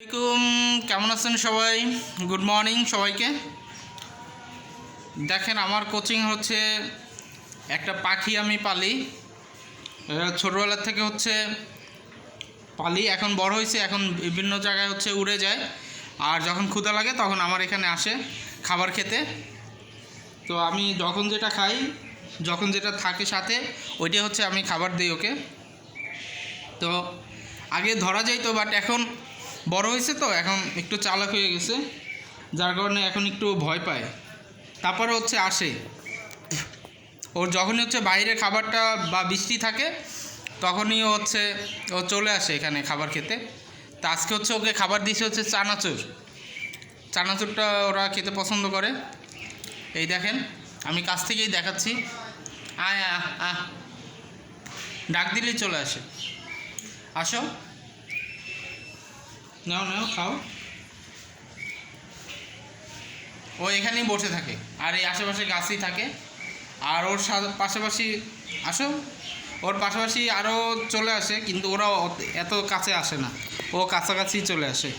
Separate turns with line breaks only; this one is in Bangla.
আসসালামাইকুম কেমন আছেন সবাই? গুড মর্নিং সবাইকে। দেখেন, আমার কোচিং হচ্ছে একটা পাখি আমি পালি। ছোটোবেলার থেকে হচ্ছে পালি, এখন বড় হয়েছে, এখন বিভিন্ন জায়গায় হচ্ছে উড়ে যায়। আর যখন ক্ষুধা লাগে, তখন আমার এখানে আসে খাবার খেতে। তো আমি যখন যেটা খাই, যখন যেটা থাকে সাথে, ওইটাই হচ্ছে আমি খাবার দিই ওকে। তো আগে ধরা যাইতো বাট এখন বড় হয়েছে তো, এখন একটু চালাক হয়ে গেছে। যার কারণে এখন একটু ভয় পায়। তারপরে হচ্ছে আসে। ওর যখনই হচ্ছে বাইরে খাবারটা বা বৃষ্টি থাকে, তখনই হচ্ছে, ও চলে আসে এখানে খাবার খেতে। তা আজকে হচ্ছে ওকে খাবার দিয়েছে হচ্ছে চানাচুর। চানাচুরটা ওরা খেতে পছন্দ করে। এই দেখেন, আমি কাছ থেকেই দেখাচ্ছি। আয় আহ ডাক দিলেই চলে আসে। আসো। নাও নাও, খাও। ও এখানেই বসে থাকে, আর এই আশেপাশে গাছই থাকে। আর ওর পাশাপাশি, আসো। ওর পাশাপাশি আরও চলে আসে, কিন্তু ওরা এত কাছে আসে না। ও কাছাকাছি চলে আসে।